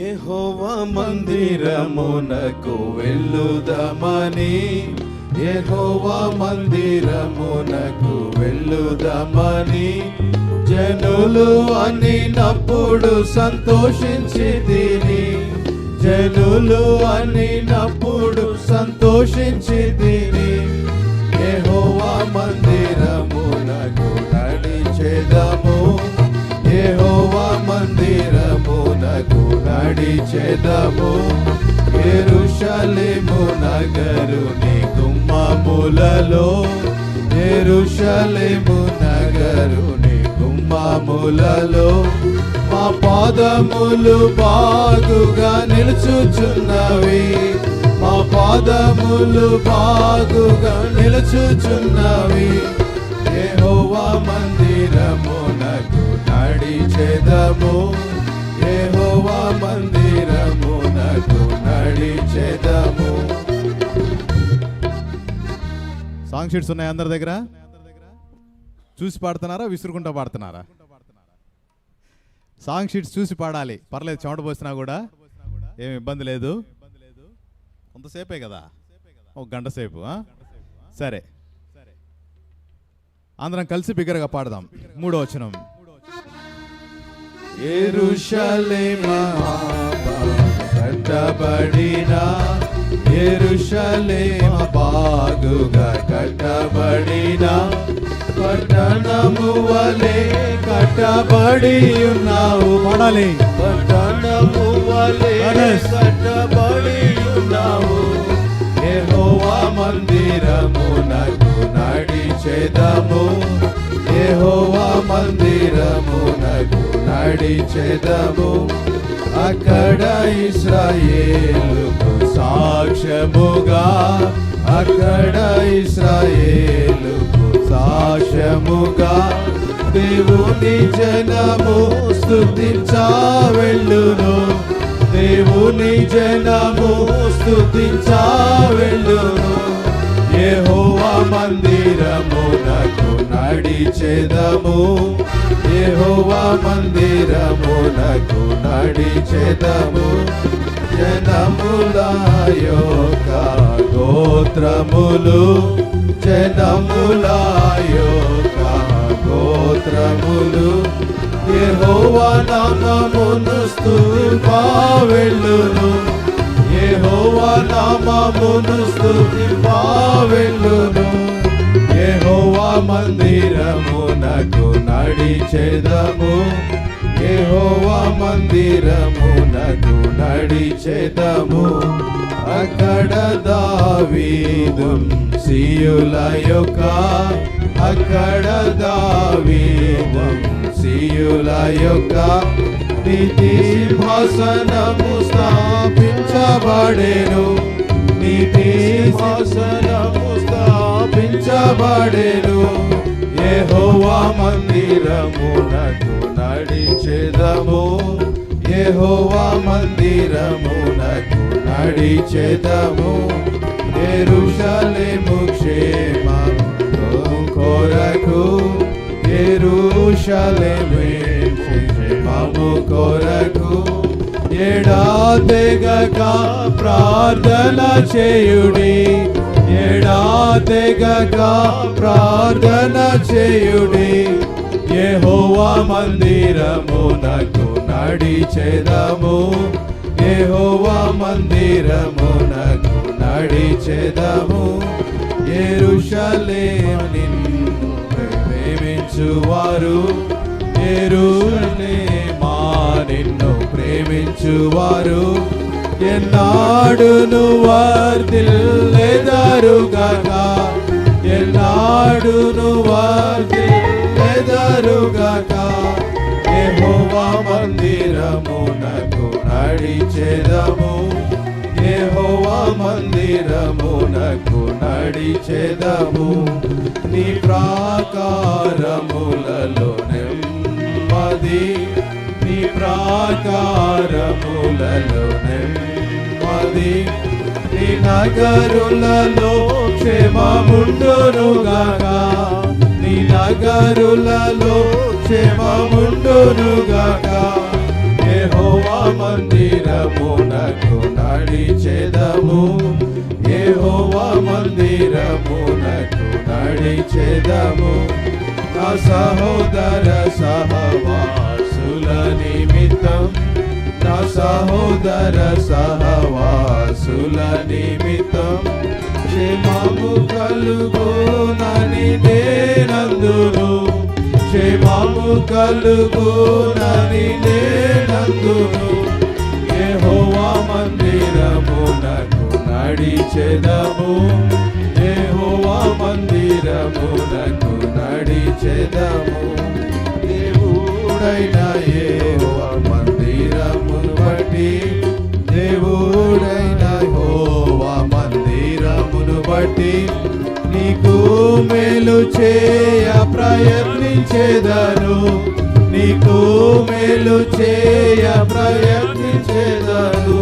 యెహోవా మందిరమునకు వెళ్ళుదమని యెహోవా మందిరమునకు వెళ్ళుదమని జనులు అనినప్పుడు సంతోషించి తిని జనులు అనినప్పుడు సంతోషించి తిని యెహోవా చెదము ఎరుషలేము నగరుని గుమ్మములలో. ఎరుషలేము నగరుని గుమ్మములలో. మా పాదములు బాగుగా నిలుచుచున్నవి. మా పాదములు బాగుగా నిలుచుచున్నవి. యెహోవా మందిరమునకు నడిచెదము సాంగ్ షీట్స్ ఉన్నాయి అందరి దగ్గర? చూసి పాడుతున్నారా? విసురుకుంటా పాడుతున్నారా? సాంగ్ షీట్స్ చూసి పాడాలి. పర్లేదు చెమట పోసినా కూడా ఏమి ఇబ్బంది లేదు. కొంతసేపే కదా? ఒక గంట సేపు సరే. అందరం కలిసి బిగ్గరగా పాడదాం. మూడో వచనం. కట్టబడిన ఎరుషలేమ? బాగుగా కట్టబడిన పట్టణము వలె కట్టబడి ఉన్నావు. పాడాలి పట్టణము వలె. కట్టబడి ఉన్నావు. యెహోవా మందిరమునకు నడిచెదము యెహోవా మందిరమునకు నడిచెదము అక్కడ ఇస్రాయేలుకు సాక్ష్యముగా అక్కడ ఇస్రాయేలు సాక్ష్యముగా దేవుని జనము స్థుతించావెళ్ళును దేవుని జనము స్థుతించావెళ్ళును యెహోవా మందిరమునకు నడిచెదము. యెహోవా మందిరమునకు నడిచెదము. జనముల యొక్క గోత్రములు జనముల గోత్రములు యెహోవా నామమును స్తుతింపా వెళ్ళును యెహోవా నామమును స్తుతింపా వెళ్ళును యెహోవా మందిరమునకు నడిచెదము. యెహోవా మందిరమునకు నడిచెదము. అక్కడ దావీదు సియుల యొక్క అక్కడ దావీదు సియుల యొక్క నీతి సింహాసనము స్థాపించబడేను. నీతి సింహాసనము స్థాపించబడేను. యెహోవా మందిరమునకు నడిచెదము. యెహోవా మందిరమునకు నడిచెదము. ఎరుషలేము క్షేమము కొరకు. ఎరుషలేము క్షేమము కొరకు. ఎడాతెగక ప్రార్థన చేయుడి. తెగగా ప్రార్థన చేయుడి. యెహోవా మందిరమునకు నడిచెదము యెహోవా మందిరమునకు నడిచెదము యెరూషలేము నిన్ను ప్రేమించువారు. యెరూషలేమా నిన్ను ప్రేమించువారు. ఎన్నాడును వర్ధిల్లెదరుగాక ఎన్నాడును వర్ధిల్లెదరుగాక యెహోవా మందిరమునకు నడిచెదము. యెహోవా మందిరమునకు నడిచెదము. నీ ప్రాకారములలో నెమ్మది ప్రాకారములలో నెమ్మది. నీ నగరులలో క్షేమముండునుగాక. నీ నగరులలో క్షేమముండునుగాక. ఏహోవా మందిరమునకు నడిచెదము యెహోవా మందిరమునకు నడిచెదము నా సహోదర సహవాసుల నిమిత్తం నా సహోదర సహవాసుల నిమిత్తం క్షేమము కలుగునని నేనందును. క్షేమము కలుగునని నేనందును. యెహోవా మందిరమునకు నడిచెదము. యెహోవా మందిరమునకు నడిచెదము. దేవుడైన యెహోవా మందిరమును బట్టి దేవుడైన యెహోవా మందిరమును బట్టి నీకు మేలు చేయ ప్రయత్నించేదను. నీకు మేలు చేయ ప్రయత్నించేదను.